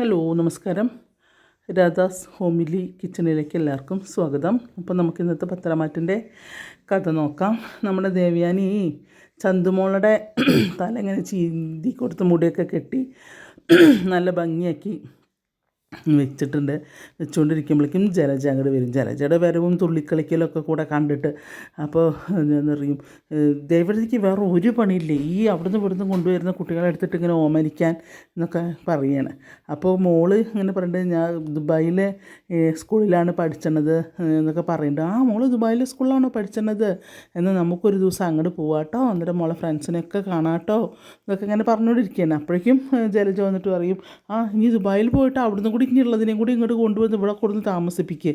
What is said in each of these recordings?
Hello നമസ്കാരം. Radhas homely കിച്ചണിലേക്ക് എല്ലാവർക്കും സ്വാഗതം. അപ്പോൾ നമുക്ക് ഇന്നത്തെ പത്രമാറ്റിന്റെ കഥ നോക്കാം. നമ്മുടെ ദേവ്യാനി ചന്തുമോളുടെ തല ഇങ്ങനെ ചീന്തി കൊടുത്ത് മുടിയൊക്കെ കെട്ടി നല്ല ഭംഗിയാക്കി വെച്ചിട്ടുണ്ട്. വെച്ചുകൊണ്ടിരിക്കുമ്പോഴേക്കും ജലജ അങ്ങോട്ട് വരും. ജലജയുടെ വരവും തുള്ളിക്കളിക്കലൊക്കെ കൂടെ കണ്ടിട്ട് അപ്പോൾ ഞാൻ പറയും ദേവതയ്ക്ക് വേറെ ഒരു പണിയില്ലേ? ഈ അവിടുന്ന് ഇവിടുന്ന് കൊണ്ടുവരുന്ന കുട്ടികളെ എടുത്തിട്ട് ഇങ്ങനെ ഓമനിക്കാൻ എന്നൊക്കെ പറയാണ്. അപ്പോൾ മോൾ ഇങ്ങനെ പറയേണ്ടത് ഞാൻ ദുബായിലെ സ്കൂളിലാണ് പഠിച്ചണത് എന്നൊക്കെ പറയുന്നുണ്ട് ആ മോൾ ദുബായിലെ സ്കൂളിലാണോ പഠിച്ചണത്? എന്ന് നമുക്കൊരു ദിവസം അങ്ങോട്ട് പോവാട്ടോ. എന്നിട്ട് മോളെ ഫ്രണ്ട്സിനെയൊക്കെ കാണാട്ടോ. എന്നൊക്കെ ഇങ്ങനെ പറഞ്ഞുകൊണ്ടിരിക്കുകയാണ് അപ്പോഴേക്കും ജലജ വന്നിട്ട് പറയും ആ ഇനി ദുബായിൽ പോയിട്ട് അവിടുന്ന് കൂടി ഇനിയുള്ളതിനെയും കൂടി ഇങ്ങോട്ട് കൊണ്ടുവന്ന് ഇവിടെ കൊടുന്ന് താമസിപ്പിക്കുക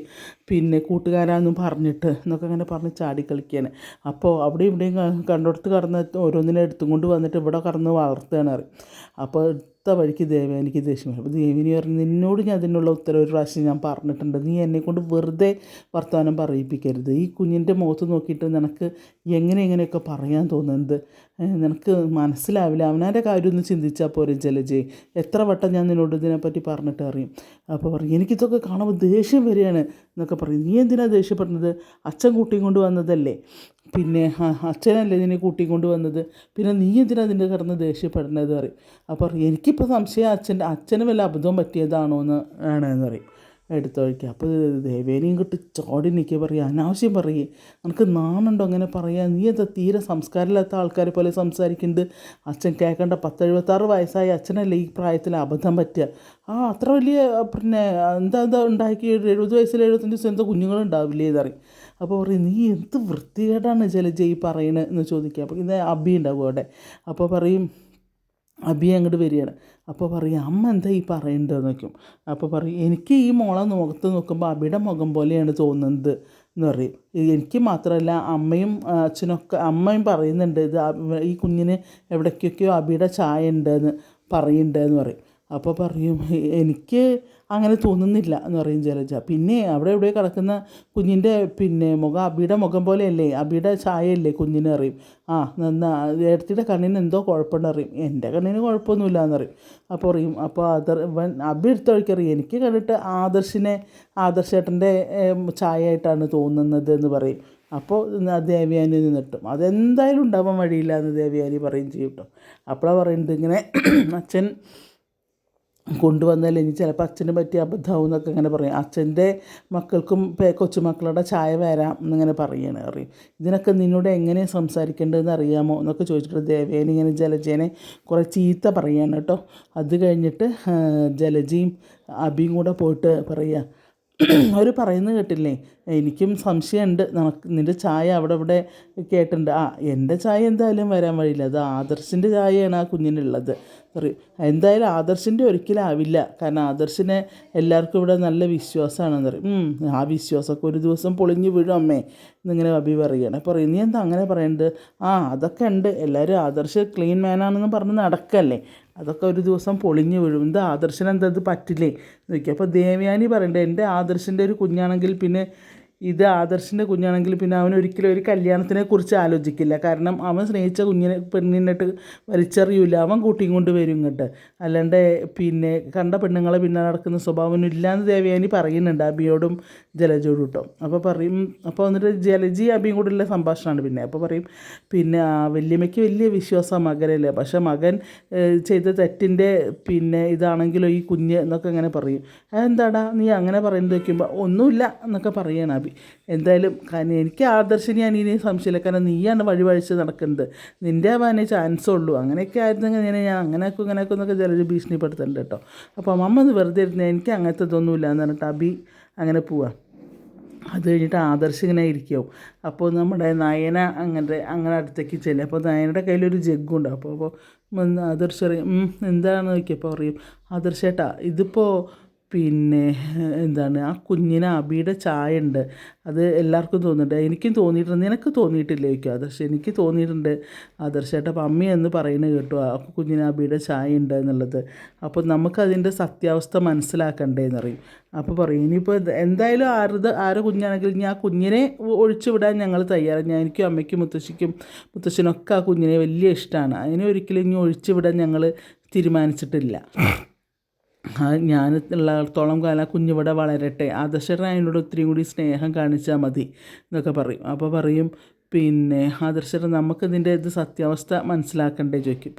പിന്നെ കൂട്ടുകാരാന്നും പറഞ്ഞിട്ട് എന്നൊക്കെ അങ്ങനെ പറഞ്ഞ് ചാടിക്കളിക്കുകയാണ് അപ്പോൾ അവിടെ ഇവിടെയും കണ്ടെടുത്ത് കടന്ന് ഓരോന്നിനെ എടുത്തും കൊണ്ട് വന്നിട്ട് ഇവിടെ കടന്ന് വളർത്തുകയാണ് അപ്പോൾ അടുത്ത വഴിക്ക് ദേവേനിക്ക് ദേഷ്യം വരും. അപ്പോൾ ദേവിനി പറഞ്ഞു നിന്നോട് ഞാൻ അതിനുള്ള ഉത്തരം ഒരു പ്രാവശ്യം ഞാൻ പറഞ്ഞിട്ടുണ്ട്. നീ എന്നെക്കൊണ്ട് വെറുതെ വർത്തമാനം പറയിപ്പിക്കരുത്. ഈ കുഞ്ഞിന്റെ മുഖത്ത് നോക്കിയിട്ട് നിനക്ക് എങ്ങനെ എങ്ങനെയൊക്കെ പറയാൻ തോന്നുന്നത്? നിനക്ക് മനസ്സിലാവില്ല. അവനാന്റെ കാര്യം ഒന്ന് ചിന്തിച്ചാൽ പോരെ ജലജയ് എത്ര വട്ടം ഞാൻ നിന്നോട് ഇതിനെപ്പറ്റി പറഞ്ഞിട്ട് അറിയും? അപ്പോൾ പറയും എനിക്കിതൊക്കെ കാണുമ്പോൾ ദേഷ്യം വരികയാണ് എന്നൊക്കെ പറയും. നീ എന്തിനാണ് ദേഷ്യപ്പെടുന്നത്? അച്ഛൻ കൂട്ടിയും കൊണ്ട് വന്നതല്ലേ? പിന്നെ അച്ഛനല്ലേ ഇതിനെ കൂട്ടിക്കൊണ്ട് വന്നത്? പിന്നെ നീ എന്തിനാ അതിന്റെ കിടന്ന് ദേഷ്യപ്പെടുന്നത് പറയും. അപ്പോൾ എനിക്കിപ്പോൾ സംശയം അച്ഛന്റെ അച്ഛന് വല്ല അബദ്ധം പറ്റിയതാണോ എന്ന് ആണെന്ന് പറയും. എടുത്തൊഴിക്കുക അപ്പോൾ ദേവേനെയും കിട്ടി ചോടി നിൽക്കുക. പറയുക അനാവശ്യം പറയുക നിനക്ക് നാണുണ്ടോ അങ്ങനെ പറയുക നീ എന്താ തീരെ സംസ്കാരമില്ലാത്ത ആൾക്കാരെ പോലെ സംസാരിക്കുന്നുണ്ട്? അച്ഛൻ കേൾക്കേണ്ട പത്തെഴുപത്താറ് വയസ്സായ അച്ഛനല്ലേ ഈ പ്രായത്തിൽ അബദ്ധം പറ്റുക? ആ അത്ര വലിയ പിന്നെ എന്താ എന്താ ഉണ്ടാക്കി എഴുപത് വയസ്സിൽ എഴുപത്തഞ്ച് ദിവസം എന്താ കുഞ്ഞുങ്ങളുണ്ടാവില്ലേ എന്നറിയും അപ്പോൾ പറയും നീ എന്ത് വൃത്തികേടാണ് ജലജ ഈ പറയണത് എന്ന് ചോദിക്കുക അപ്പോൾ ഇത് അബി ഉണ്ടാവും അവിടെ. അപ്പോൾ പറയും അബി അങ്ങോട്ട് വരികയാണ്. അപ്പോൾ പറയും അമ്മ എന്താ ഈ പറയേണ്ടതെന്ന് നോക്കും അപ്പോൾ പറയും എനിക്ക് ഈ മോളെ മുഖത്ത് നോക്കുമ്പോൾ അബിയുടെ മുഖം പോലെയാണ് തോന്നുന്നത്. എന്ന് പറയും. എനിക്ക് മാത്രമല്ല അമ്മയും അച്ഛനൊക്കെ അമ്മയും പറയുന്നുണ്ട് ഇത് ഈ കുഞ്ഞിന് എവിടേക്കൊക്കെയോ അബിയുടെ ചായ ഉണ്ടെന്ന് പറയുന്നുണ്ടെന്ന് പറയും. അപ്പോൾ പറയും എനിക്ക് അങ്ങനെ തോന്നുന്നില്ല എന്ന് പറയും ജലജ. പിന്നെ അവിടെ ഇവിടെ കിടക്കുന്ന കുഞ്ഞിന്റെ പിന്നെ മുഖം അബിയുടെ മുഖം പോലെയല്ലേ? അബിയുടെ ചായയല്ലേ കുഞ്ഞിനെ അറിയും. ആ നന്നാ ഏടത്തിയുടെ കണ്ണിന് എന്തോ കുഴപ്പമുണ്ട് അറിയും. എന്റെ കണ്ണിന് കുഴപ്പമൊന്നുമില്ല എന്നറിയും അപ്പോൾ പറയും അപ്പോൾ അതർ അബി എടുത്ത വഴിക്കറിയും എനിക്ക് കണ്ടിട്ട് ആദർശിനെ ആദർശേട്ടന്റെ ചായ ആയിട്ടാണ് തോന്നുന്നത് എന്ന് പറയും. അപ്പോൾ ദേവയാനി നിന്നിട്ടും. അതെന്തായാലും ഉണ്ടാവാൻ വഴിയില്ല എന്ന് ദേവയാനി പറയും ചെയ്യും കേട്ടോ അപ്പോഴാണ് പറയുന്നത് ഇങ്ങനെ അച്ഛൻ കൊണ്ടുവന്നാൽ ഇനി ചിലപ്പോൾ അച്ഛന് പറ്റിയ അബദ്ധമാവും എന്നൊക്കെ ഇങ്ങനെ പറയും. അച്ഛന്റെ മക്കൾക്കും കൊച്ചുമക്കളുടെ ചായ വരാം എന്നിങ്ങനെ പറയുകയാണ് പറയും ഇതിനൊക്കെ നിന്നോട് എങ്ങനെ സംസാരിക്കേണ്ടതെന്ന് അറിയാമോ എന്നൊക്കെ ചോദിച്ചിട്ട് ദേവേനെ ഇങ്ങനെ ജലജേനെ കുറേ ചീത്ത പറയുകയാണ് കേട്ടോ. അത് കഴിഞ്ഞിട്ട് ജലജയും അബിയും കൂടെ പോയിട്ട് പറയുക അവർ പറയുന്നത് കേട്ടില്ലേ? എനിക്കും സംശയമുണ്ട്. നമുക്ക് നിന്റെ ചായ അവിടെ ഇവിടെ കേട്ടിട്ടുണ്ട്. ആ എന്റെ ചായ എന്തായാലും വരാൻ വഴിയില്ല. അത് ആദർശിന്റെ ചായയാണ് ആ കുഞ്ഞിനുള്ളത്. പറയും എന്തായാലും ആദർശിന്റെ ഒരിക്കലാവില്ല. കാരണം ആദർശിനെ എല്ലാവർക്കും ഇവിടെ നല്ല വിശ്വാസമാണെന്ന് പറയും. ആ വിശ്വാസമൊക്കെ ഒരു ദിവസം പൊളിഞ്ഞു വീഴും അമ്മേ എന്നിങ്ങനെ അഭി പറയുകയാണ്. അപ്പോൾ നീ എന്താ അങ്ങനെ പറയേണ്ടത്? ആ അതൊക്കെ ഉണ്ട്. എല്ലാവരും ആദർശ് ക്ലീൻ മാനാണെന്ന് പറഞ്ഞ് നടക്കല്ലേ. അതൊക്കെ ഒരു ദിവസം പൊളിഞ്ഞു വീഴും. എന്താ ആദർശന് എന്താ ഇത് പറ്റില്ലേ? നോക്കി അപ്പോൾ ദേവയാനി പറയണ്ടേ എന്റെ ആദർശിന്റെ ഒരു കുഞ്ഞാണെങ്കിൽ പിന്നെ ഇത് ആദർശിന്റെ കുഞ്ഞാണെങ്കിൽ പിന്നെ അവൻ ഒരിക്കലും ഒരു കല്യാണത്തിനെ കുറിച്ച് ആലോചിക്കില്ല. കാരണം അവൻ സ്നേഹിച്ച കുഞ്ഞിനെ പെണ്ണിനിട്ട് വലിച്ചെറിയില്ല അവൻ കൂട്ടിയും കൊണ്ട് വരും ഇങ്ങോട്ട്. അല്ലാണ്ട് പിന്നെ കണ്ട പെണ്ണുങ്ങളെ പിന്നെ നടക്കുന്ന സ്വഭാവം ഇല്ലാന്ന് ദേവയാനി പറയുന്നുണ്ട് അബിയോടും ജലജോടും കേട്ടോ അപ്പോൾ പറയും അപ്പോൾ വന്നിട്ട് ജലജി അബിയും കൂടെയുള്ള സംഭാഷണമാണ് പിന്നെ. അപ്പോൾ പറയും പിന്നെ വല്യമ്മയ്ക്ക് വലിയ വിശ്വാസം മകനല്ലേ? പക്ഷേ മകൻ ചെയ്ത തെറ്റിന്റെ പിന്നെ ഇതാണെങ്കിലോ ഈ കുഞ്ഞ് എന്നൊക്കെ അങ്ങനെ പറയും. അതെന്താടാ നീ അങ്ങനെ പറയുന്നത് വയ്ക്കുമ്പോൾ ഒന്നുമില്ല എന്നൊക്കെ പറയണം അബി എന്തായാലും കാരണം എനിക്ക് ആദർശിനി ഇനി സംശയമില്ല. കാരണം നീയാണ് വഴിവഴിച്ച് നടക്കുന്നത്. നിന്റെ ആവാനേ ചാൻസ് ഉള്ളൂ. അങ്ങനെയൊക്കെ ആയിരുന്നെങ്കിൽ ഞാൻ ഞാൻ അങ്ങനെയൊക്കെ ഇങ്ങനെയൊക്കെ എന്നൊക്കെ ചിലർ ഭീഷണിപ്പെടുത്തുന്നുണ്ട് കേട്ടോ. അപ്പോൾ അമ്മ ഒന്ന് വെറുതെ ഇരുന്ന് എനിക്ക് അങ്ങനത്തെ ഇതൊന്നുമില്ല എന്ന് പറഞ്ഞിട്ട് അബി അങ്ങനെ പോവാം. അത് കഴിഞ്ഞിട്ട് ആദർശ് ഇങ്ങനെ ഇരിക്കും. അപ്പോൾ നമ്മുടെ നയന അങ്ങനെ അങ്ങനെ അടുത്തേക്ക് ചെല്ലും. അപ്പോൾ നയനയുടെ കയ്യിലൊരു ജഗ്ഗുണ്ട് അപ്പോൾ അപ്പോൾ ആദർശ് പറയും എന്താണെന്ന് നോക്കിയപ്പോൾ പറയും ആദർശേട്ടാ ഇതിപ്പോൾ പിന്നെ എന്താണ് ആ കുഞ്ഞിന് അബിയുടെ ചായ ഉണ്ട് അത് എല്ലാവർക്കും തോന്നുന്നുണ്ട്. എനിക്കും തോന്നിയിട്ടുണ്ട്. നിനക്ക് തോന്നിയിട്ടില്ലേ ചോദിക്കും ആദർശ്? എനിക്ക് തോന്നിയിട്ടുണ്ട് ആദർശമായിട്ട് അപ്പം അമ്മ എന്ന് പറയുന്നത് കേട്ടു ആ കുഞ്ഞിന് അബിയുടെ ചായ ഉണ്ട് എന്നുള്ളത്. അപ്പോൾ നമുക്കതിന്റെ സത്യാവസ്ഥ മനസ്സിലാക്കണ്ടേ പറയും. അപ്പോൾ പറയും ഇനിയിപ്പോൾ എന്തായാലും ആരുടെ ആരെ കുഞ്ഞാണെങ്കിലും ഞാൻ കുഞ്ഞിനെ ഒഴിച്ചു വിടാൻ ഞങ്ങൾ തയ്യാറാണ്. ഞാൻ എനിക്കും അമ്മയ്ക്കും മുത്തശ്ശിക്കും മുത്തശ്ശനൊക്കെ ആ കുഞ്ഞിനെ വലിയ ഇഷ്ടമാണ് അതിനെ ഒരിക്കലും ഇനി ഒഴിച്ചു വിടാൻ ഞങ്ങൾ തീരുമാനിച്ചിട്ടില്ല. ഞാൻ ഉള്ളിടത്തോളം കാലം ആ കുഞ്ഞിവിടെ വളരട്ടെ. ആദർശേട്ടൻ അതിനോട് ഒത്തിരി കൂടി സ്നേഹം കാണിച്ചാൽ മതി എന്നൊക്കെ പറയും. അപ്പോൾ പറയും പിന്നെ ആദർശേട്ടൻ നമുക്കിതിന്റെ ഇത് സത്യാവസ്ഥ മനസ്സിലാക്കണ്ടേ? ചോദിക്കും.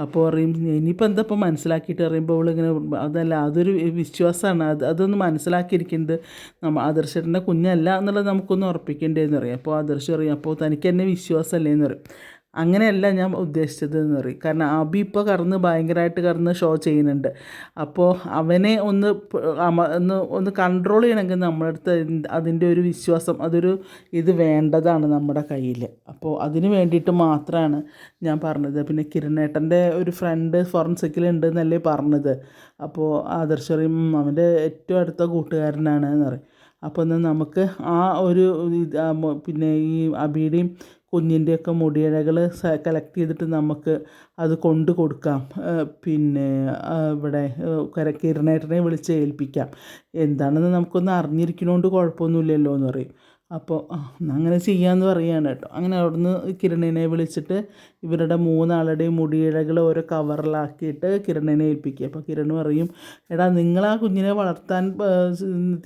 അപ്പോൾ പറയും ഇനിയിപ്പോൾ എന്താ ഇപ്പോൾ മനസ്സിലാക്കിയിട്ട്? പറയുമ്പോൾ അവളിങ്ങനെ അതല്ല അതൊരു വിശ്വാസമാണ് അത് അതൊന്ന് മനസ്സിലാക്കിയിരിക്കുന്നത് നമ്മ ആദർശേട്ടന്റെ കുഞ്ഞല്ല എന്നുള്ളത് നമുക്കൊന്ന് ഉറപ്പിക്കേണ്ടതെന്ന് പറയും. അപ്പോൾ ആദർശ് പറയും അപ്പോൾ തനിക്ക് എന്നെ വിശ്വാസമല്ലേ? എന്ന് പറയും. അങ്ങനെയല്ല ഞാൻ ഉദ്ദേശിച്ചത് എന്ന് പറയും. കാരണം അബി ഇപ്പോൾ കറന്ന് ഭയങ്കരമായിട്ട് കറന്ന് ഷോ ചെയ്യുന്നുണ്ട്. അപ്പോൾ അവനെ ഒന്ന് ഒന്ന് ഒന്ന് കൺട്രോൾ ചെയ്യണമെങ്കിൽ നമ്മുടെ അടുത്ത് അതിന്റെ ഒരു വിശ്വാസം അതൊരു ഇത് വേണ്ടതാണ് നമ്മുടെ കയ്യിൽ അപ്പോൾ അതിന് വേണ്ടിയിട്ട് മാത്രമാണ് ഞാൻ പറഞ്ഞത്. പിന്നെ കിരണേട്ടന്റെ ഒരു ഫ്രണ്ട് ഫോറൻസിക്കിലുണ്ട് എന്നല്ലേ പറഞ്ഞത്. അപ്പോൾ ആദർശറിയും അവന്റെ ഏറ്റവും അടുത്ത കൂട്ടുകാരനാണ് എന്ന് പറയും. അപ്പോൾ ഒന്ന് നമുക്ക് ആ ഒരു പിന്നെ ഈ അബിയുടെയും കുഞ്ഞിന്റെയൊക്കെ മുടിയിഴകൾ കളക്ട് ചെയ്തിട്ട് നമുക്ക് അത് കൊണ്ട് കൊടുക്കാം. പിന്നെ ഇവിടെ കര കിരണേട്ടനെ വിളിച്ച് ഏൽപ്പിക്കാം. എന്താണെന്ന് നമുക്കൊന്ന് അറിഞ്ഞിരിക്കണോണ്ട് കുഴപ്പമൊന്നുമില്ലല്ലോ എന്ന് പറയും അപ്പോൾ അങ്ങനെ ചെയ്യാമെന്ന് പറയുകയാണ് കേട്ടോ. അങ്ങനെ അവിടുന്ന് കിരണിനെ വിളിച്ചിട്ട് ഇവരുടെ മൂന്നാളുടെയും മുടിയിഴകൾ ഓരോ കവറിലാക്കിയിട്ട് കിരണിനെ ഏൽപ്പിക്കുക. അപ്പോൾ കിരൺ പറയും എടാ നിങ്ങൾ ആ കുഞ്ഞിനെ വളർത്താൻ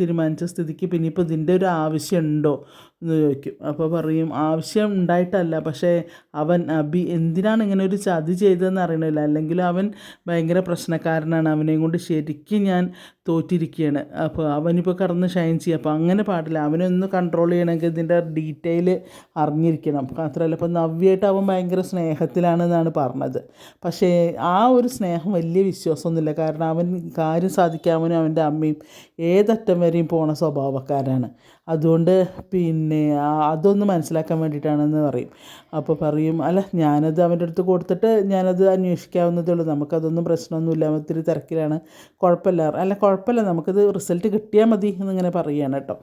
തീരുമാനിച്ച സ്ഥിതിക്ക് പിന്നെ ഇപ്പോൾ ഇതിന്റെ ഒരു ആവശ്യമുണ്ടോ? എന്ന് ചോദിക്കും. അപ്പോൾ പറയും ആവശ്യം ഉണ്ടായിട്ടല്ല പക്ഷേ അവൻ അബി എന്തിനാണ് ഇങ്ങനെ ഒരു ചതി ചെയ്തതെന്ന് അറിയണില്ല. അല്ലെങ്കിൽ അവൻ ഭയങ്കര പ്രശ്നക്കാരനാണ്. അവനെയും കൊണ്ട് ശരിക്കും ഞാൻ തോറ്റിരിക്കുകയാണ്. അപ്പോൾ അവനിപ്പോൾ കടന്ന് ഷൈൻ ചെയ്യുക അപ്പോൾ അങ്ങനെ പാടില്ല. അവനെ ഒന്ന് കൺട്രോൾ ചെയ്യണമെങ്കിൽ ഇതിന്റെ ഡീറ്റെയിൽ അറിഞ്ഞിരിക്കണം. മാത്രമല്ല ഇപ്പോൾ നവ്യായിട്ട് അവൻ ഭയങ്കര സ്നേഹത്തിലാണെന്നാണ് പറഞ്ഞത്. പക്ഷേ ആ ഒരു സ്നേഹം വലിയ വിശ്വാസമൊന്നുമില്ല. കാരണം അവൻ കാര്യം സാധിക്കാമനും അവന്റെ അമ്മയും ഏതറ്റം വരെയും പോണ സ്വഭാവക്കാരാണ്. അതുകൊണ്ട് പിന്നെ അതൊന്ന് മനസ്സിലാക്കാൻ വേണ്ടിയിട്ടാണെന്ന് പറയും. അപ്പോൾ പറയും അല്ല ഞാനത് അവന്റെ അടുത്ത് കൊടുത്തിട്ട് ഞാനത് അന്വേഷിക്കാവുന്നതേ ഉള്ളൂ. നമുക്കതൊന്നും പ്രശ്നമൊന്നുമില്ല. ഒത്തിരി തിരക്കിലാണ്. കുഴപ്പമില്ല. അല്ല കുഴപ്പമില്ല. നമുക്കത് റിസൾട്ട് കിട്ടിയാൽ മതി എന്നിങ്ങനെ പറയുകയാണ് കേട്ടോ.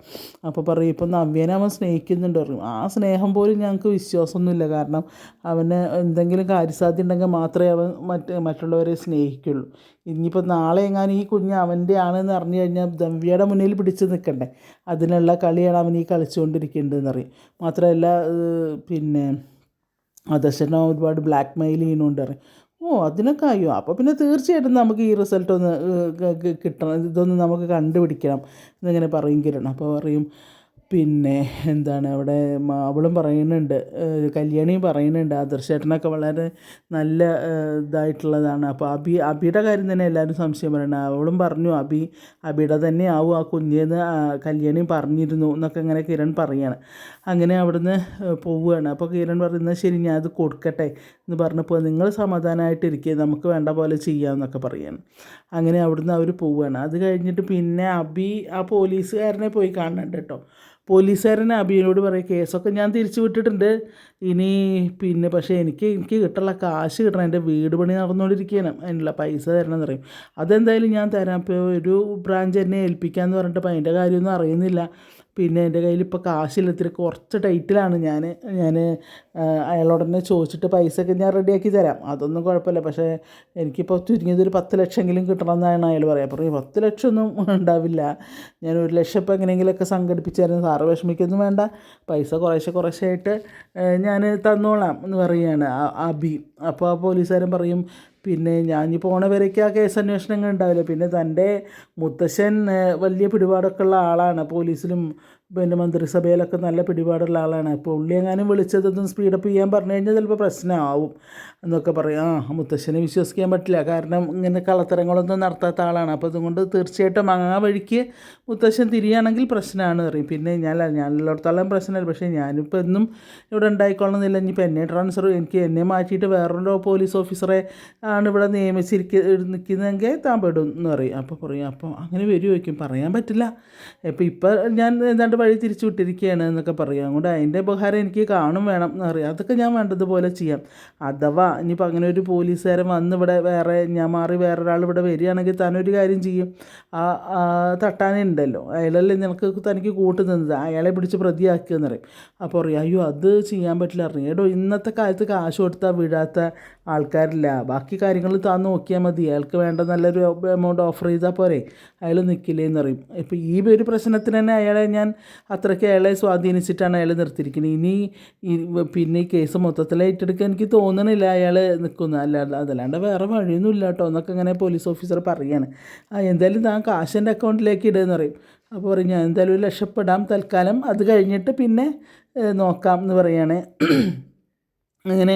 അപ്പോൾ പറയും ഇപ്പം നവ്യനെ അവൻ സ്നേഹിക്കുന്നുണ്ട്. പറയും ആ സ്നേഹം പോലും ഞങ്ങൾക്ക് വിശ്വാസമൊന്നുമില്ല. കാരണം അവന് എന്തെങ്കിലും കാര്യസാധ്യത ഉണ്ടെങ്കിൽ മാത്രമേ അവൻ മറ്റ് മറ്റുള്ളവരെ സ്നേഹിക്കുള്ളൂ. ഇനിയിപ്പോൾ നാളെ എങ്ങാനും ഈ കുഞ്ഞ് അവന്റെ ആണെന്ന് അറിഞ്ഞു കഴിഞ്ഞാൽ ദവ്യയുടെ മുന്നിൽ പിടിച്ച് നിൽക്കണ്ടേ? അതിനുള്ള കളിയാണ് അവൻ ഈ കളിച്ചുകൊണ്ടിരിക്കേണ്ടതെന്ന് അറിയും മാത്രമല്ല പിന്നെ അദർശനം ഒരുപാട് ബ്ലാക്ക് മെയിൽ ചെയ്യണോണ്ട് അറിയും ഓ അതിനൊക്കെ അയ്യോ അപ്പോൾ പിന്നെ തീർച്ചയായിട്ടും നമുക്ക് ഈ റിസൾട്ട് ഒന്ന് കിട്ടണം. ഇതൊന്ന് നമുക്ക് കണ്ടുപിടിക്കണം. എന്നിങ്ങനെ പറയും കിരണം അപ്പോൾ പറയും പിന്നെ എന്താണ് അവിടെ അവളും പറയുന്നുണ്ട് കല്യാണിയും പറയുന്നുണ്ട് ആദർശേട്ടനൊക്കെ വളരെ നല്ല ഇതായിട്ടുള്ളതാണ്. അപ്പോൾ അബി അബിയുടെ കാര്യം തന്നെ എല്ലാവരും സംശയം പറയണം. അവളും പറഞ്ഞു അബി അബിയുടെ തന്നെ ആവും ആ കുഞ്ഞെന്ന് കല്യാണിയും പറഞ്ഞിരുന്നു എന്നൊക്കെ ഇങ്ങനെ കിരൺ പറയാണ്. അങ്ങനെ അവിടുന്ന് പോവുകയാണ്. അപ്പോൾ കിരൺ പറയുന്നത് ശരി ഞാൻ അത് കൊടുക്കട്ടെ എന്ന് പറഞ്ഞപ്പോൾ നിങ്ങൾ സമാധാനമായിട്ടിരിക്കുക നമുക്ക് വേണ്ട പോലെ ചെയ്യാമെന്നൊക്കെ പറയാണ്. അങ്ങനെ അവിടുന്ന് അവർ പോവുകയാണ്. അത് കഴിഞ്ഞിട്ട് പിന്നെ അബി ആ പോലീസുകാരനെ പോയി കാണുന്നുണ്ട് കേട്ടോ. പോലീസുകാരൻ അബിയോട് പറയും കേസൊക്കെ ഞാൻ തിരിച്ചു വിട്ടിട്ടുണ്ട്. ഇനി പിന്നെ പക്ഷേ എനിക്ക് എനിക്ക് കിട്ടുള്ള കാശ് കിട്ടണം. എന്റെ വീട് പണി നടന്നുകൊണ്ടിരിക്കുകയാണ്. അതിനുള്ള പൈസ തരണം എന്ന് പറയും. അതെന്തായാലും ഞാൻ തരാം. ഇപ്പോൾ ഒരു ബ്രാഞ്ച് എന്നെ ഏൽപ്പിക്കാമെന്ന് പറഞ്ഞിട്ട് അപ്പം അതിന്റെ കാര്യമൊന്നും അറിയുന്നില്ല. പിന്നെ എന്റെ കയ്യിൽ ഇപ്പോൾ കാശില്ല ഇത്തിരി കുറച്ച് ടൈറ്റിലാണ് ഞാൻ. ഞാൻ അയാളോട് തന്നെ ചോദിച്ചിട്ട് പൈസ ഒക്കെ ഞാൻ റെഡിയാക്കി തരാം. അതൊന്നും കുഴപ്പമില്ല. പക്ഷേ എനിക്കിപ്പോൾ ചുരുങ്ങിയത് ഒരു പത്ത് ലക്ഷമെങ്കിലും കിട്ടണമെന്നാണ് അയാൾ പറയുക. അപ്പോൾ പത്ത് ലക്ഷമൊന്നും ഉണ്ടാവില്ല. ഞാൻ ഒരു ലക്ഷം ഇപ്പോൾ എങ്ങനെയെങ്കിലുമൊക്കെ സംഘടിപ്പിച്ചായിരുന്നു. സാറ് വിഷമിക്കൊന്നും വേണ്ട. പൈസ കുറേശ്ശെ കുറേശ്ശെ ആയിട്ട് ഞാൻ തന്നോളാം എന്ന് പറയുകയാണ് അബി. അപ്പോൾ ആ പോലീസുകാരൻ പറയും പിന്നെ ഞാൻ പോണ വരയ്ക്ക് ആ കേസ് അന്വേഷണങ്ങൾ ഉണ്ടാവില്ല. പിന്നെ തന്റെ മുത്തശ്ശൻ വലിയ പിടിപാടൊക്കെ ഉള്ള ആളാണ്. പോലീസിലും പിന്നെ മന്ത്രിസഭയിലൊക്കെ നല്ല പിടിപാടുള്ള ആളാണ്. അപ്പോൾ ഉള്ളി എങ്ങാനും വിളിച്ചതൊന്നും സ്പീഡപ്പ് ചെയ്യാൻ പറഞ്ഞു കഴിഞ്ഞാൽ ചിലപ്പോൾ പ്രശ്നമാവും എന്നൊക്കെ പറയും. ആ മുത്തശ്ശനെ വിശ്വസിക്കാൻ പറ്റില്ല. കാരണം ഇങ്ങനെ കള്ളത്തരങ്ങളൊന്നും നടത്താത്ത ആളാണ്. അപ്പോൾ അതുകൊണ്ട് തീർച്ചയായിട്ടും ആ വഴിക്ക് മുത്തശ്ശൻ തിരിയാണെങ്കിൽ പ്രശ്നമാണ് പറയും. പിന്നെ ഞാൻ ഞാൻ എല്ലായിടത്തോളം പ്രശ്നമില്ല. പക്ഷേ ഞാനിപ്പോൾ എന്നും ഇവിടെ ഉണ്ടായിക്കൊള്ളുന്നില്ല. ഇനിയിപ്പോൾ എന്നെ ട്രാൻസ്ഫർ എനിക്ക് എന്നെ മാറ്റിയിട്ട് വേറൊരു പോലീസ് ഓഫീസറെ ആണ് ഇവിടെ നിയമിച്ചിരിക്ക നിൽക്കുന്നതെങ്കിൽ താൻ പെടും എന്ന് പറയും. അപ്പോൾ പറയും അപ്പോൾ അങ്ങനെ വരുമായിരിക്കും പറയാൻ പറ്റില്ല. ഇപ്പോൾ ഇപ്പോൾ ഞാൻ ഏതാണ്ട് വഴി തിരിച്ചു വിട്ടിരിക്കുകയാണ് എന്നൊക്കെ പറയും. അതുകൊണ്ട് അതിന്റെ ഉപകാരം എനിക്ക് കാണും വേണം എന്ന് പറയും അതൊക്കെ ഞാൻ വേണ്ടതുപോലെ ചെയ്യാം. അഥവാ ഇനിയിപ്പോൾ അങ്ങനെ ഒരു പോലീസുകാരൻ വന്ന് ഇവിടെ വേറെ ഞാൻ മാറി വേറൊരാൾ ഇവിടെ വരികയാണെങ്കിൽ താനൊരു കാര്യം ചെയ്യും. ആ തട്ടാനുണ്ടല്ലോ. അയാളല്ലേ നിനക്ക് തനിക്ക് കൂട്ടു നിന്നത്. അയാളെ പിടിച്ച് പ്രതിയാക്കുക എന്ന് പറയും. അപ്പോൾ പറയും അയ്യോ അത് ചെയ്യാൻ പറ്റില്ല. അറിയാം എടോ ഇന്നത്തെ കാലത്ത് കാശ് കൊടുത്താൽ വിടാത്ത ആൾക്കാരില്ല. ബാക്കി കാര്യങ്ങൾ താൻ നോക്കിയാൽ മതി. അയാൾക്ക് വേണ്ട നല്ലൊരു എമൗണ്ട് ഓഫർ ചെയ്താൽ പോരെ. അയാൾ നിൽക്കില്ലേന്ന് പറയും. ഇപ്പോൾ ഈ ഒരു പ്രശ്നത്തിന് തന്നെ അയാളെ ഞാൻ അത്രയ്ക്ക് അയാളെ സ്വാധീനിച്ചിട്ടാണ് അയാൾ നിർത്തിയിരിക്കുന്നത് ഇനി പിന്നെ ഈ കേസ് മൊത്തത്തിൽ ഏറ്റെടുക്കാൻ എനിക്ക് തോന്നണില്ല അയാൾ നിൽക്കുന്നു അല്ലാണ്ട് അതല്ലാണ്ട് വേറെ വഴിയൊന്നും ഇല്ല കേട്ടോ. എന്നൊക്കെ ഇങ്ങനെ പോലീസ് ഓഫീസർ പറയാണ്. ആ എന്തായാലും താൻ കാശ് എന്റെ അക്കൗണ്ടിലേക്ക് ഇടുകയെന്ന് പറയും. അപ്പോൾ പറയും ഞാൻ എന്തായാലും ഒരു രക്ഷപ്പെടാം തൽക്കാലം. അത് കഴിഞ്ഞിട്ട് പിന്നെ നോക്കാം എന്ന് പറയാണ്. അങ്ങനെ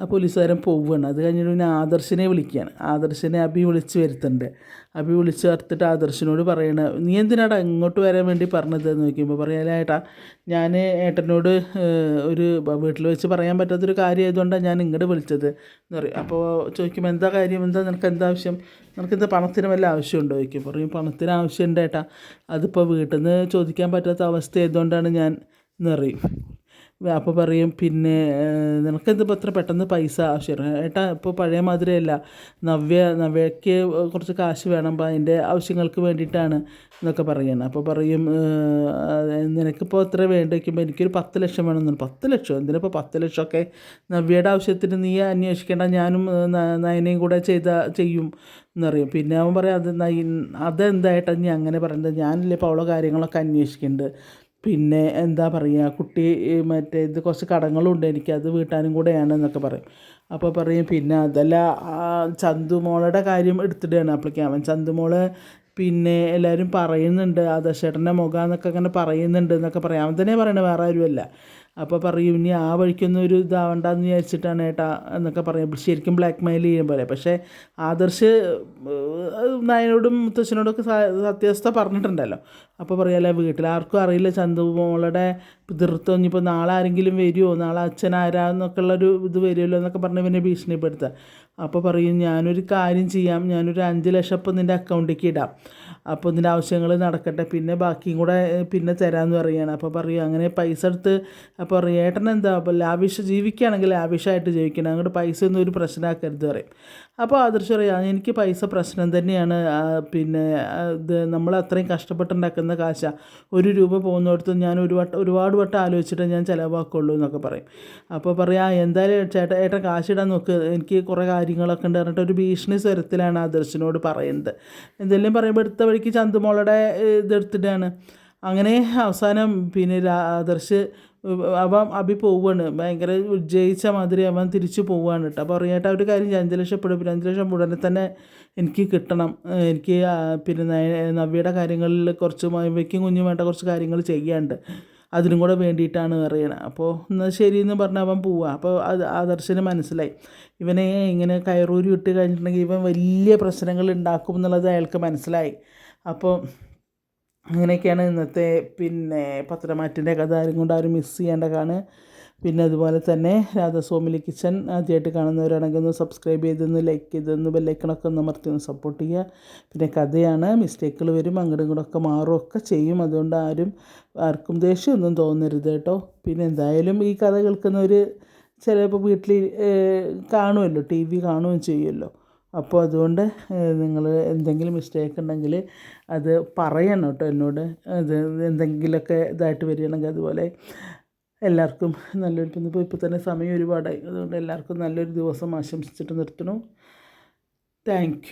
ആ പോലീസുകാരൻ പോവുകയാണ്. അത് കഴിഞ്ഞിട്ട് പിന്നെ ആദർശിനെ വിളിക്കുകയാണ്. ആദർശിനെ അബി വിളിച്ച് വരുത്തുന്നുണ്ട്. അബി വിളിച്ച് വരുത്തിട്ട് ആദർശിനോട് പറയണ നീ എന്തിനാടാ ഇങ്ങോട്ട് വരാൻ വേണ്ടി പറഞ്ഞത്? എന്ന് നോക്കിയപ്പോൾ പറയാലേ ഏട്ടാ ഞാൻ ഏട്ടനോട് ഒരു വീട്ടിൽ വെച്ച് പറയാൻ പറ്റാത്തൊരു കാര്യം ആയതുകൊണ്ടാണ് ഞാൻ ഇങ്ങോട്ട് വിളിച്ചത്. എന്ന് പറയും. അപ്പോൾ ചോദിക്കുമ്പോൾ എന്താ കാര്യം? എന്താ നിനക്ക് എന്താ ആവശ്യം? നിനക്ക് എന്താ പണത്തിന് വല്ല ആവശ്യമുണ്ടോ? ചോദിക്കും. പറയും പണത്തിന് ആവശ്യമുണ്ട് ഏട്ടാ. അതിപ്പോൾ വീട്ടിൽ നിന്ന് ചോദിക്കാൻ പറ്റാത്ത അവസ്ഥ ആയതുകൊണ്ടാണ് ഞാൻ എന്ന് പറയും. അപ്പോൾ പറയും പിന്നെ നിനക്കെന്ത് നിനക്കെന്തിപ്പോൾ ഇത്ര പെട്ടെന്ന് പൈസ ആവശ്യം? ഏട്ടാ ഇപ്പോൾ പഴയ മാതിരിയല്ല. നവ്യ നവ്യയ്ക്ക് കുറച്ച് കാശ് വേണം അപ്പോൾ അതിന്റെ ആവശ്യങ്ങൾക്ക് വേണ്ടിയിട്ടാണ് എന്നൊക്കെ പറയണം. അപ്പോൾ പറയും നിനക്കിപ്പോൾ എത്ര വേണ്ടി വയ്ക്കുമ്പോൾ എനിക്കൊരു പത്ത് ലക്ഷം വേണമെന്ന് പത്ത് ലക്ഷം? എന്തിനിപ്പോൾ പത്ത് ലക്ഷമൊക്കെ നവ്യയുടെ ആവശ്യത്തിന് നീ അന്വേഷിക്കേണ്ട ഞാനും നയനയും കൂടെ ചെയ്ത ചെയ്യും എന്നറിയും പിന്നെ അവൻ പറയും അത് നൈ അതെന്തായിട്ടാണ് നീ അങ്ങനെ പറയുന്നത് ഞാനില്ലേ ഇപ്പോൾ അവളെ കാര്യങ്ങളൊക്കെ അന്വേഷിക്കുന്നുണ്ട് പിന്നെ എന്താ പറയുക കുട്ടി മറ്റേ ഇത് കുറച്ച് കടങ്ങളുണ്ട് എനിക്ക് അത് വീട്ടാനും കൂടെയാണ് എന്നൊക്കെ പറയും. അപ്പോൾ പറയും പിന്നെ അതല്ല ചന്തു മോളുടെ കാര്യം എടുത്തിടുകയാണ് അപ്പോഴേക്കും അവൻ. ചന്തുമോൾ പിന്നെ എല്ലാവരും പറയുന്നുണ്ട് ആ മുഖം എന്നൊക്കെ അങ്ങനെ പറയുന്നുണ്ട് എന്നൊക്കെ പറയാം. അവൻ തന്നെ പറയണത് വേറെ ആരുമല്ല. അപ്പോൾ പറയും ഇനി ആ വഴിക്കൊന്നും ഒരു ഇതാവണ്ടെന്ന് വിചാരിച്ചിട്ടാണ് ഏട്ടാ എന്നൊക്കെ പറയും. ശരിക്കും ബ്ലാക്ക് മെയിൽ ചെയ്യാൻ പോലെ. പക്ഷേ ആദർശ് നായനോടും മുത്തച്ഛനോടൊക്കെ സത്യാവസ്ഥ പറഞ്ഞിട്ടുണ്ടല്ലോ. അപ്പോൾ പറയാമല്ലേ വീട്ടിൽ ആർക്കും അറിയില്ല. ചന്തു മോളുടെ പിതൃത്വം ഇനിയിപ്പോൾ നാളെ ആരെങ്കിലും വരുമോ നാളെ അച്ഛൻ ആരാന്നൊക്കെ ഉള്ളൊരു ഇത് വരുമല്ലോ എന്നൊക്കെ പറഞ്ഞ് പിന്നെ ഭീഷണിപ്പെടുത്തുക അപ്പോൾ പറയും ഞാനൊരു കാര്യം ചെയ്യാം. ഞാനൊരു അഞ്ച് ലക്ഷം ഇപ്പം നിന്റെ അക്കൗണ്ടിലേക്ക് ഇടാം. അപ്പോൾ ഇതിന്റെ ആവശ്യങ്ങൾ നടക്കട്ടെ. പിന്നെ ബാക്കിയും കൂടെ പിന്നെ തരാമെന്ന് പറയുകയാണ് അപ്പോൾ പറയും അങ്ങനെ പൈസ എടുത്ത് അപ്പോൾ പറയും ഏട്ടൻ എന്താ അപ്പോൾ ലാവിഷ് ജീവിക്കുകയാണെങ്കിൽ ലാവിഷായിട്ട് ജീവിക്കണം. അങ്ങോട്ട് പൈസ ഒന്നും ഒരു പ്രശ്നമാക്കരുത് പറയും. അപ്പോൾ ആദർശം പറയാം എനിക്ക് പൈസ പ്രശ്നം തന്നെയാണ്. പിന്നെ ഇത് നമ്മൾ അത്രയും കഷ്ടപ്പെട്ടുണ്ടാക്കുന്ന കാശ. ഒരു രൂപ പോകുന്നിടത്ത് ഞാൻ ഒരു വട്ടം ഒരുപാട് വട്ടം ആലോചിച്ചിട്ട് ഞാൻ ചിലവാക്കുള്ളൂ എന്നൊക്കെ പറയും. അപ്പോൾ പറയാം എന്തായാലും ചേട്ടൻ ഏട്ടൻ കാശിടാൻ നോക്ക്. എനിക്ക് കുറേ കാര്യങ്ങളൊക്കെ ഉണ്ട് പറഞ്ഞിട്ട് ഒരു ഭീഷണി സ്വരത്തിലാണ് ആദർശിനോട് പറയുന്നത്. എന്തെല്ലാം പറയുമ്പോൾ എടുത്ത വഴിക്ക് ചന്തുമോളുടെ ഇതെടുത്തിട്ടാണ്. അങ്ങനെ അവസാനം പിന്നെ ആദർശ് അവൻ അഭി പോവാണ്. ഭയങ്കര ഉജ്ജയിച്ച മാതിരി അവൻ തിരിച്ചു പോവാണ് കേട്ടോ. അപ്പോൾ അറിയാട്ട് അവർ കാര്യം അഞ്ച് ലക്ഷം ഇപ്പോഴും അഞ്ച് ലക്ഷം ഉടനെ തന്നെ എനിക്ക് കിട്ടണം. എനിക്ക് പിന്നെ നവ്യയുടെ കാര്യങ്ങളിൽ കുറച്ച് വയ്ക്കും കുഞ്ഞും വേണ്ട കുറച്ച് കാര്യങ്ങൾ ചെയ്യാണ്ട് അതിനും കൂടെ വേണ്ടിയിട്ടാണ് അറിയണത് അപ്പോൾ എന്നാൽ ശരിയെന്ന് പറഞ്ഞാൽ പറഞ്ഞ് അവൻ പോവുക അപ്പോൾ അത് ആദർശന് മനസ്സിലായി. ഇവനെ ഇങ്ങനെ കയറൂരി വിട്ട് കഴിഞ്ഞിട്ടുണ്ടെങ്കിൽ ഇവൻ വലിയ പ്രശ്നങ്ങൾ ഉണ്ടാക്കും എന്നുള്ളത് അയാൾക്ക് മനസ്സിലായി. അപ്പോൾ അങ്ങനെയൊക്കെയാണ് ഇന്നത്തെ പിന്നെ പത്രമാറ്റിന്റെ കഥ. ആരും കൊണ്ട് ആരും മിസ് ചെയ്യേണ്ടതാണ് പിന്നെ അതുപോലെ തന്നെ രാധാസ്വാമിലി കിച്ചൻ ആദ്യമായിട്ട് കാണുന്നവരാണെങ്കിൽ ഒന്ന് സബ്സ്ക്രൈബ് ചെയ്തൊന്ന് ലൈക്ക് ചെയ്തൊന്ന് ബെല്ലൈക്കണൊക്കെ ഒന്ന് അമർത്തി ഒന്ന് സപ്പോർട്ട് ചെയ്യുക. പിന്നെ കഥയാണ് മിസ്റ്റേക്കുകൾ വരും അങ്ങോട്ടും ഇങ്ങോട്ടൊക്കെ മാറും ഒക്കെ ചെയ്യും. അതുകൊണ്ട് ആരും ആർക്കും ദേഷ്യമൊന്നും തോന്നരുത് കേട്ടോ. പിന്നെ എന്തായാലും ഈ കഥ കേൾക്കുന്നവർ ചിലപ്പോൾ വീട്ടിൽ കാണുമല്ലോ ടി വി കാണുകയും ചെയ്യുമല്ലോ അപ്പോൾ അതുകൊണ്ട് നിങ്ങൾ എന്തെങ്കിലും മിസ്റ്റേക്ക് ഉണ്ടെങ്കിൽ അത് പറയണം കേട്ടോ എന്നോട്. അത് എന്തെങ്കിലുമൊക്കെ ഇതായിട്ട് വരികയാണെങ്കിൽ അതുപോലെ എല്ലാവർക്കും നല്ലൊരു ഇപ്പം ഇപ്പോൾ ഇപ്പോൾ തന്നെ സമയം ഒരുപാടായി. അതുകൊണ്ട് എല്ലാവർക്കും നല്ലൊരു ദിവസം ആശംസിച്ചിട്ട് നിർത്തണം താങ്ക്